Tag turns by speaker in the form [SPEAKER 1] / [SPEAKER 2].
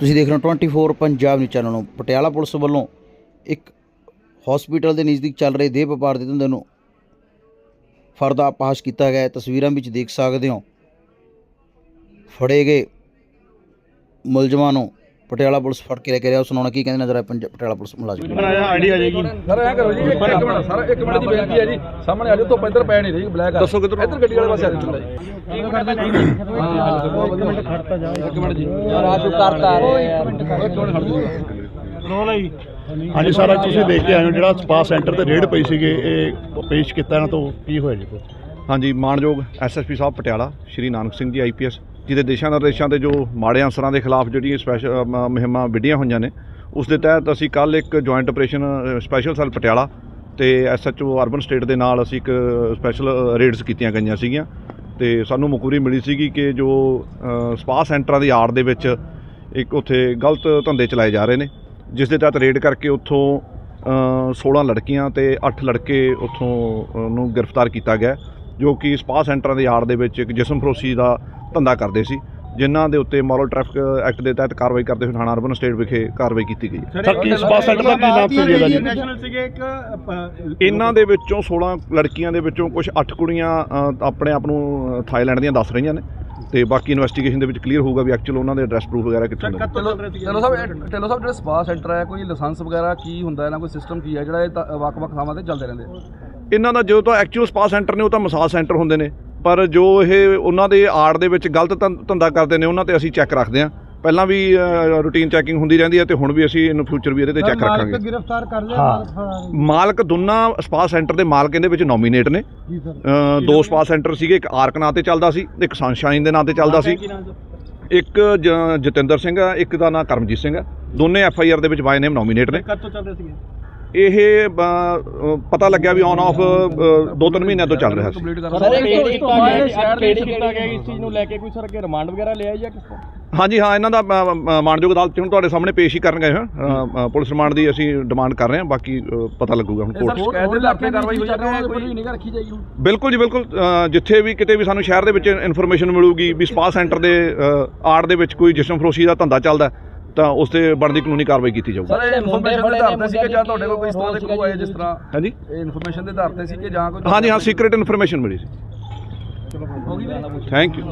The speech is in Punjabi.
[SPEAKER 1] ਤੁਸੀਂ ਦੇਖ ਰਹੇ ਹੋ 24 ਪੰਜਾਬ ਨਿਊਜ਼ ਚੈਨਲ ਨੂੰ। ਪਟਿਆਲਾ ਪੁਲਿਸ ਵੱਲੋਂ ਇੱਕ ਹਸਪੀਟਲ ਦੇ ਨਜ਼ਦੀਕ ਚੱਲ ਰਹੇ ਦੇਹ ਵਪਾਰ ਦੇ ਧੰਦੇ ਨੂੰ ਫਰਦਾ ਪਾਸ਼ ਕੀਤਾ ਗਿਆ। ਹੈ ਤਸਵੀਰਾਂ ਵਿੱਚ ਦੇਖ ਸਕਦੇ ਹੋ। ਫੜੇ ਗਏ ਮੁਲਜ਼ਮਾਂ ਨੂੰ ਪਟਿਆਲਾ ਪੁਲਿਸ ਫੜ ਕੇ ਲੈ ਕੇ ਰਿਹਾ ਸੁਣਾਉਣਾ ਕੀ ਕਹਿੰਦੇ ਨਜ਼ਰ ਆਏ ਪੰਜ- ਪਟਿਆਲਾ ਪੁਲਿਸ ਮੁਲਾਜ਼ਮ
[SPEAKER 2] ਆਈਡੀ ਆ ਜਾਏਗੀ
[SPEAKER 3] ਸਰ ਐ ਕਰੋ ਜੀ ਇੱਕ ਇੱਕ ਮਿੰਟ ਸਰ ਇੱਕ ਮਿੰਟ ਦੀ ਬੇਨਤੀ ਹੈ ਜੀ। ਸਾਹਮਣੇ ਆ ਜਾਓ ਧੁੱਪ ਇੱਧਰ ਪੈ ਨਹੀਂ ਰਹੀ ਬਲੈਕ ਦੱਸੋ ਕਿੱਧਰ? ਇੱਧਰ ਗੱਡੀ ਵਾਲੇ ਪਾਸੇ ਆ ਜਾਓ ਥੋੜ੍ਹਾ ਜੀ। ਇੱਕ ਮਿੰਟ ਜੀ। ਆਜੋ ਕਰਤਾ ਇੱਕ ਮਿੰਟ ਖੜ ਜਾਓ
[SPEAKER 2] ਹਾਂਜੀ ਸਾਰਾ ਤੁਸੀਂ ਦੇਖ ਕੇ ਆਏ ਹੋ ਜਿਹੜਾ ਸਪਾ ਸੈਂਟਰ ਤੇ ਰੇਡ ਪਈ ਸੀਗੇ ਇਹ ਪੇਸ਼ ਕੀਤਾ ਇਹਨਾਂ ਤੋਂ ਕੀ ਹੋਇਆ ਜੀ?
[SPEAKER 4] ਹਾਂਜੀ ਮਾਣਯੋਗ ਐਸਐਸਪੀ ਸਾਹਿਬ ਪਟਿਆਲਾ ਸ਼੍ਰੀ ਨਾਨਕ ਸਿੰਘ ਜੀ ਆਈਪੀਐਸ ਜਿਹਦੇ ਦਿਸ਼ਾ ਨਿਰਦੇਸ਼ਾਂ ਤੇ ਜੋ ਮਾੜੇ ਅਸਰਾਂ ਦੇ ਖਿਲਾਫ ਜਿਹੜੀਆਂ ਸਪੈਸ਼ਲ ਮੁਹਿੰਮਾਂ ਵਿੱਢੀਆਂ ਹੋਈਆਂ ਨੇ ਉਸ ਦੇ ਤਹਿਤ ਅਸੀਂ ਕੱਲ ਇੱਕ joint operation special cell Patiala ਤੇ ਐਸਐਚਓ ਅਰਬਨ ਸਟੇਟ ਦੇ ਨਾਲ ਅਸੀਂ ਇੱਕ ਸਪੈਸ਼ਲ ਰੇਡਸ ਕੀਤੀਆਂ ਗਈਆਂ ਸੀਗੀਆਂ ਤੇ ਸਾਨੂੰ ਮਕੂਰੀ ਮਿਲੀ ਸੀਗੀ ਕਿ ਜੋ ਅ, ਸਪਾ ਸੈਂਟਰਾਂ ਦੀ ਆੜ ਦੇ ਵਿੱਚ ਇੱਕ ਉੱਥੇ ਗਲਤ ਧੰਦੇ ਚਲਾਏ ਜਾ ਰਹੇ ਨੇ ਜਿਸ ਦੇ ਤਹਿਤ ਰੇਡ ਕਰਕੇ ਉੱਥੋਂ ਅ, 16 ਲੜਕੀਆਂ ਤੇ 8 ਲੜਕੇ ਉੱਥੋਂ ਨੂੰ ਗ੍ਰਿਫਤਾਰ ਕੀਤਾ ਗਿਆ ਜੋ ਕਿ ਸਪਾ ਸੈਂਟਰਾਂ ਦੀ ਆੜ ਦੇ ਵਿੱਚ ਇੱਕ ਜਿਸਮ ਫਰੋਸ਼ੀ ਦਾ ਧੰਦਾ ਕਰਦੇ ਸੀ ਜਿਨ੍ਹਾਂ ਦੇ ਉੱਤੇ ਮੋਰਲ ਟ੍ਰੈਫਿਕ ਐਕਟ ਦੇ ਤਹਿਤ ਕਾਰਵਾਈ ਕਰਦੇ ਹੋਏ ਥਾਣਾ ਅਰਬਨ ਸਟੇਟ ਵਿਖੇ ਕਾਰਵਾਈ ਕੀਤੀ ਗਈ ਹੈ।
[SPEAKER 2] ਸਰ ਕੀ ਸਪਾ ਸੈਂਟਰ ਦਾ ਕੀ ਨਾਮ ਸੀ ਜੀ
[SPEAKER 4] ਇਹਨਾਂ ਦੇ ਵਿੱਚੋਂ 16 ਲੜਕੀਆਂ ਦੇ ਵਿੱਚੋਂ ਕੁਝ 8 ਕੁੜੀਆਂ ਆਪਣੇ ਆਪ ਨੂੰ ਥਾਈਲੈਂਡ ਦੀਆਂ ਦੱਸ ਰਹੀਆਂ ਨੇ। ਤੇ ਬਾਕੀ ਇਨਵੈਸਟੀਗੇਸ਼ਨ ਦੇ ਵਿੱਚ ਕਲੀਅਰ ਹੋਊਗਾ ਵੀ ਐਕਚੁਅਲ ਉਹਨਾਂ ਦੇ ਐਡਰੈਸ ਪ੍ਰੂਫ ਵਗੈਰਾ ਕਿੱਥੋਂ ਦੇ ਨੇ।
[SPEAKER 3] ਚਲੋ ਚਲੋ ਸਾਹਿਬ ਚਲੋ ਸਾਹਿਬ ਜਿਹੜਾ ਸਪਾ ਸੈਂਟਰ ਹੈ ਕੋਈ ਲਾਇਸੈਂਸ ਵਗੈਰਾ ਕੀ ਹੁੰਦਾ ਹੈ ਨਾ ਕੋਈ ਸਿਸਟਮ ਕੀ ਹੈ ਜਿਹੜਾ ਇਹ ਵੱਖ-ਵੱਖ ਥਾਵਾਂ ਤੇ ਚੱਲਦੇ ਰਹਿੰਦੇ
[SPEAKER 4] ਇਹਨਾਂ ਦਾ ਜੋ ਤਾਂ ਐਕਚੁਅਲ ਸਪਾ ਸੈਂਟਰ ਨੇ ਉਹ ਤਾਂ ਮਸਾਜ ਸੈਂਟਰ ਹੁੰਦੇ ਨੇ। ਪਰ ਜੋ ਇਹ ਉਹਨਾਂ ਦੇ ਆੜ ਦੇ ਵਿੱਚ ਗਲਤ ਧੰ- ਧੰਦਾ ਕਰਦੇ ਨੇ ਉਹਨਾਂ ਤੇ ਅਸੀਂ ਚੈੱਕ ਰੱਖਦੇ ਹਾਂ। ਪਹਿਲਾਂ ਵੀ ਰੂਟੀਨ ਚੈਕਿੰਗ ਹੁੰਦੀ ਰਹਿੰਦੀ ਹੈ ਤੇ ਹੁਣ ਵੀ ਅਸੀਂ ਇਨ ਫਿਊਚਰ ਵੀ ਇਹਦੇ ਤੇ ਚੈੱਕ ਰੱਖਾਂਗੇ।
[SPEAKER 5] ਗ੍ਰਿਫਤਾਰ ਕਰ ਲਿਆ
[SPEAKER 2] ਹਾਂ।
[SPEAKER 4] ਮਾਲਕ ਦੋਨਾਂ ਸਪਾ ਸੈਂਟਰ ਦੇ ਮਾਲਕ ਇਹਦੇ ਵਿੱਚ ਨੋਮੀਨੇਟ ਨੇ।
[SPEAKER 5] ਜੀ ਸਰ।
[SPEAKER 4] ਅ, ਦੋ ਸਪਾ ਸੈਂਟਰ ਸੀਗੇ ਇੱਕ ਆਰਕ ਨਾਂ ਤੇ ਚੱਲਦਾ ਸੀ ਇੱਕ ਸਨਸ਼ਾਈਨ ਦੇ ਨਾਂ ਤੇ ਚੱਲਦਾ ਸੀ। ਇੱਕ ਜ- ਜਤਿੰਦਰ ਸਿੰਘ ਆ ਇੱਕ ਦਾ ਨਾਂ ਕਰਮਜੀਤ ਸਿੰਘ ਆ ਦੋਨੇ ਐਫ ਆਈ ਆਰ ਦੇ ਵਿੱਚ ਬਾਈ ਨੇਮ ਨੋਮੀਨੇਟ ਨੇ।
[SPEAKER 5] ਕਦ ਤੋਂ ਚੱਲ ਰਹੇ ਸੀਗੇ?
[SPEAKER 4] ਇਹ ਪਤਾ ਲੱਗਿਆ ਵੀ ਔਨ ਆਫ ਦੋ ਤਿੰਨ ਮਹੀਨਿਆਂ ਤੋਂ ਚੱਲ ਰਿਹਾ ਸੀ।
[SPEAKER 3] ਕੰਪਲੀਟ ਕਰ
[SPEAKER 5] ਸਰ,
[SPEAKER 3] ਰਹੇ
[SPEAKER 5] ਇੱਕ-
[SPEAKER 3] ਇਸ ਤੋਂ ਬਾਅਦ ਸ਼ਹਿਰ ਦੇ ਵਿੱਚ ਕੀਤਾ ਗਿਆ ਇਸ ਚੀਜ਼ ਨੂੰ ਲੈ ਕੇ ਕੋਈ ਸਰ ਅੱਗੇ ਰਿਮਾਂਡ ਵਗੈਰਾ ਲਿਆ ਜਾਂ ਕਿਸ ਤੋਂ
[SPEAKER 4] ਹਾਂਜੀ ਹਾਂ ਇਹਨਾਂ ਦਾ ਮਾਣਯੋਗ ਅਦਾਲਤ 'ਚ ਹੁਣ ਤੁਹਾਡੇ ਸਾਹਮਣੇ ਪੇਸ਼ ਹੀ ਕਰਨ ਗਏ ਹਾਂ ਪੁਲਿਸ ਰਿਮਾਂਡ ਦੀ ਅਸੀਂ ਡਿਮਾਂਡ ਕਰ ਰਹੇ ਹਾਂ ਬਾਕੀ ਪਤਾ ਲੱਗੂਗਾ ਹੁਣ ਕੋਰਟ ਬਿਲਕੁਲ ਜੀ ਬਿਲਕੁਲ ਜਿੱਥੇ ਵੀ ਕਿਤੇ ਵੀ ਸਾਨੂੰ ਸ਼ਹਿਰ ਦੇ ਵਿੱਚ ਇਨਫੋਰਮੇਸ਼ਨ ਮਿਲੂਗੀ ਵੀ ਸਪਾ ਸੈਂਟਰ ਦੇ ਆੜ ਦੇ ਵਿੱਚ ਕੋਈ ਜਿਸਮ ਫਰੋਸ਼ੀ ਦਾ ਧੰਦਾ ਚੱਲਦਾ ਤਾਂ ਉਸ ਤੇ ਬਣਦੀ ਕਾਨੂੰਨੀ ਕਾਰਵਾਈ ਕੀਤੀ ਜਾਊਗੀ।
[SPEAKER 3] ਸਰ ਇਹ ਇਨਫੋਰਮੇਸ਼ਨ ਦੇ ਆਧਾਰ ਤੇ ਸੀ ਕਿ ਜਾਂ ਤੁਹਾਡੇ ਕੋਲ ਕੋਈ ਇਸ ਤਰ੍ਹਾਂ ਦੇ ਕਲੂ ਆਏ ਜਿਸ ਤਰ੍ਹਾਂ?
[SPEAKER 4] ਹਾਂਜੀ।
[SPEAKER 3] ਇਹ ਇਨਫੋਰਮੇਸ਼ਨ ਦੇ ਆਧਾਰ ਤੇ ਸੀ ਕਿ ਜਾਂ ਕੋਈ
[SPEAKER 4] ਹਾਂਜੀ ਹਾਂ ਸੀਕ੍ਰੀਟ ਇਨਫੋਰਮੇਸ਼ਨ ਮਿਲੀ ਸੀ। Thank you